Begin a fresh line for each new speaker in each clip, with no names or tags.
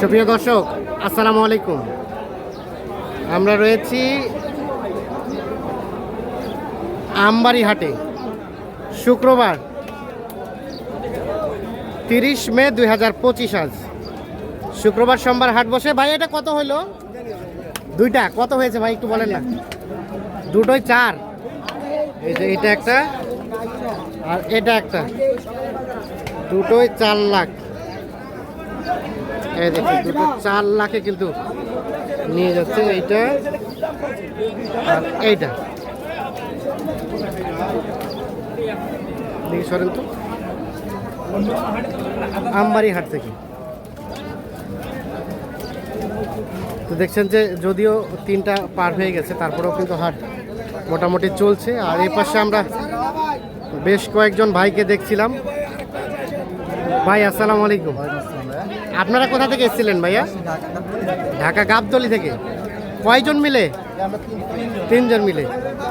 সুপ্রিয় দর্শক, আসসালামু আলাইকুম। আমরা রয়েছি আমবাড়ি হাটে। শুক্রবার তিরিশ মে দুই হাজার পঁচিশ আজ। শুক্রবার সোমবার হাট বসে। ভাই, এটা কত হইল? দুইটা। কত হয়েছে ভাই, একটু বলেন না। দুটোই চার। এই যে এটা একটা আর এটা একটা। দুটোই চার লাখ। এই দেখুন দুটো চার লাখে কিন্তু নিয়ে যাচ্ছে এইটা। আর এইটা। দেখি সরেন তো। আমবাড়ি হাট থেকে। তো দেখছেন যে যদিও তিনটা পার হয়ে গেছে, তারপরেও কিন্তু হাট মোটামুটি চলছে। আর এই পাশে আমরা বেশ কয়েকজন ভাইকে দেখছিলাম। ভাই, আসসালামু আলাইকুম। আপনারা কোথা থেকে এসেছিলেন ভাইয়া? ঢাকা গাবদলি থেকে। কয়জন মিলে? তিনজন মিলে।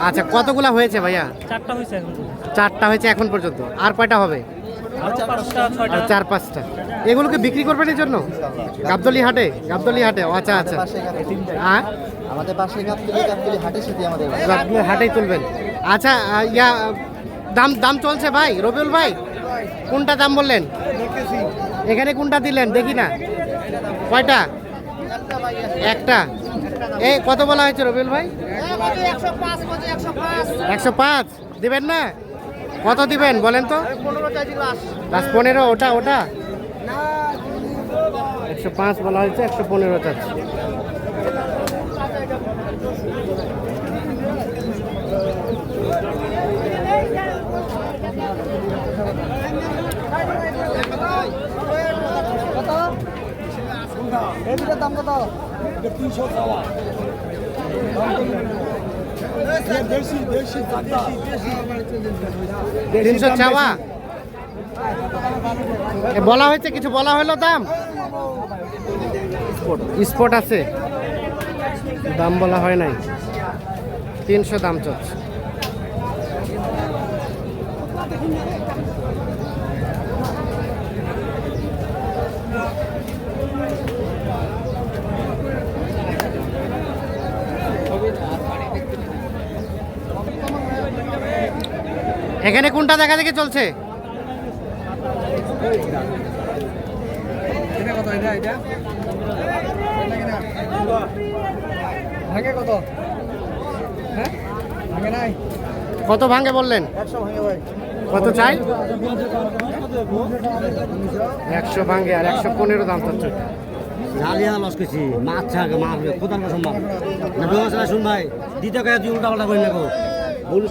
আচ্ছা কতগুলা হয়েছে ভাইয়া?
চারটা হয়েছে এখন
চারটা হয়েছে এখন পর্যন্ত। আর কয়টা হবে? চার পাঁচটা। এগুলোকে বিক্রি করবেন এর জন্য? গাবদলি হাটে? গাবদলি হাটে? ও, আচ্ছা আচ্ছা। হ্যাঁ
আমাদের পাশে গাবতলি গাবতলি হাটের সাথে আমাদের বাড়ি।
হাটেই তুলবেন। আচ্ছা ইয়া দাম দাম চলছে ভাই? রবিউল ভাই কোনটা দাম বললেন? এখানে কোনটা দিলেন? দেখি না। কয়টা? একটা। এই, কত বলা হয়েছে রবিল ভাই? একশো পাঁচ। দেবেন না? কত দিবেন, বলেন তো? লাস্ট পনেরো, ওটা ওটা? একশো পাঁচ বলা হয়েছে, একশো পনেরো চাচ্ছে।
দাম কত?
তিনশো চাওয়া? এ, বলা হয়েছে কিছু বলা হলো দাম? স্পট আছে। দাম বলা হয় নাই। তিনশো দাম চলছে। এখানে কোনটা দেখা দেখে চলছে?
কত? হ্যাঁ?
কত ভাঙে বললেন? কত চাই? একশো ভাঙে আর একশো পনেরো দাম চলছে
জালিয়া লস করছি। মাছ কোথার কথা মাছ না শুন ভাই। দ্বিতীয় কাজ উল্টা পাল্টা করি না গো। বলু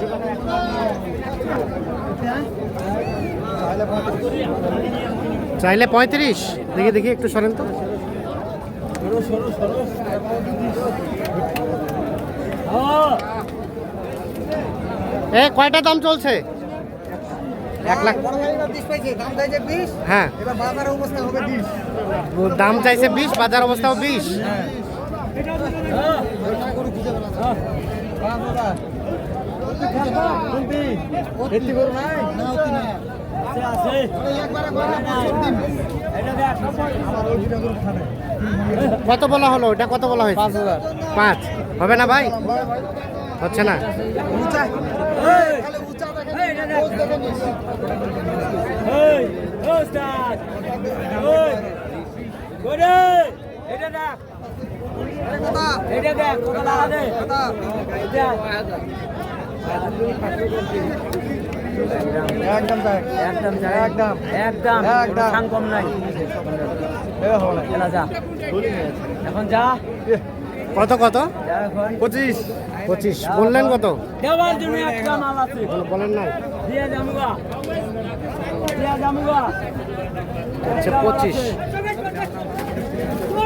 চাইলে পঁয়ত্রিশ। দেখি দেখি, একটু সরেন তো। এ, কয়টা দাম চলছে? হ্যাঁ। দাম চাইছে বিশ, বাজার অবস্থাও বিশ।
না না
কত বলা হলো? এটা কত বলা হয়েছে?
পাঁচ
পাঁচ। হবে না ভাই? হচ্ছে না?
উঁচা খালি একদম।
একদম।
একদম।
একদম
একদম।
কম নাই। যা এখন যা
কত কত পঁচিশ পঁচিশ বললেন কত বলেন নাই। পঁচিশ।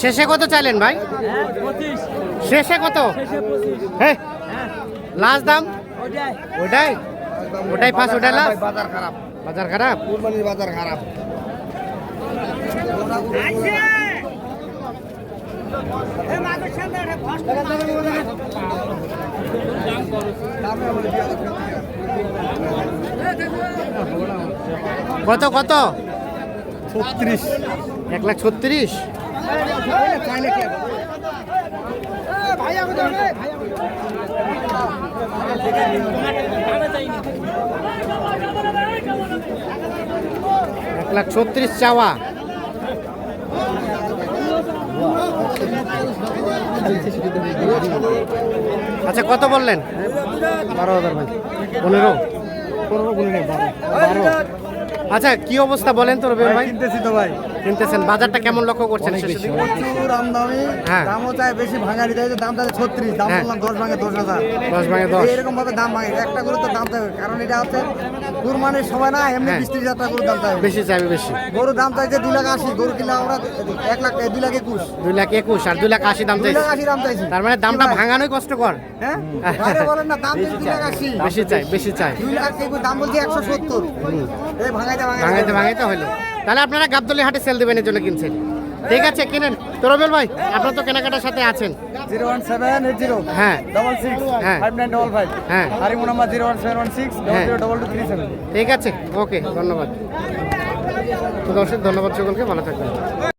শেষে কত চাইলেন ভাই? শেষে কত? হ্যাঁ
হ্যাঁ
লাস্ট দাম? ওটাই ওটাই ফার্স্ট ওটাই লাস্ট
বাজার খারাপ
বাজার খারাপ?
কুরবানির বাজার খারাপ।
কত কত?
ছত্রিশ।
এক লাখ ছত্রিশ? এক লাখ ছত্রিশ চাওয়া। আচ্ছা কত বললেন? বারো হাজার ভাই। পনেরো। পনেরো পনেরো বারো। আচ্ছা কি অবস্থা বলেন তো রবিউল ভাই?
কিনতেছি তো ভাই।
কিনতেছেন বাজারটা কেমন লক্ষ্য করছেন?
প্রচুর আমদামি
হ্যাঁ।
দামও চাই বেশি ভাঙাড়ি দেয় দাম চাই ছত্রিশ দাম
হ্যাঁ।
বললাম দশ ভাঙে দশ হাজার।
দশ ভাঙে দশ।
এরকম ভাবে দাম ভাঙে একটা করে তো দাম চাইবে কারণ এটা হচ্ছে কুরবানির সময় না এমনি
হ্যাঁ।
বিশ ত্রিশ হাজার টাকা দাম চাইবে
বেশি চাইবে বেশি।
গরুর দাম চাইছে দুই লাখ আশি গরু কিনলে আমরা এক লাখ দুই লাখ একুশ।
দুই লাখ একুশ আর দুই লাখ আশি দাম চাইছে
লাখ আশি দাম চাইছি।
তার মানে দামটা? ভাঙানোই কষ্টকর।
হ্যাঁ? বলেন না দাম দুই লাখ আশি।
বেশি চাই বেশি চাই।
দুই লাখ দাম বলছি একশো সত্তর। এই ভাঙাইতে
ভাঙাইতে হইল হলো। তাহলে আপনারা গাবদলি হাটে সেল দেবেন এর জন্য কিনছেন। ঠিক আছে কিনেন। তো রবিউল ভাই আপনার তো কেনাকাটার সাথে আছেন।
Zero one seven eight zero.
হ্যাঁ।
ডবল সিক্স
হ্যাঁ।
ফাইভ নাইন ডবল ফাইভ
হ্যাঁ।
Number zero one seven one six double. Zero double two three seven
ঠিক আছে ওকে ধন্যবাদ। তো দর্শক ধন্যবাদ সকলকে ভালো থাকবেন।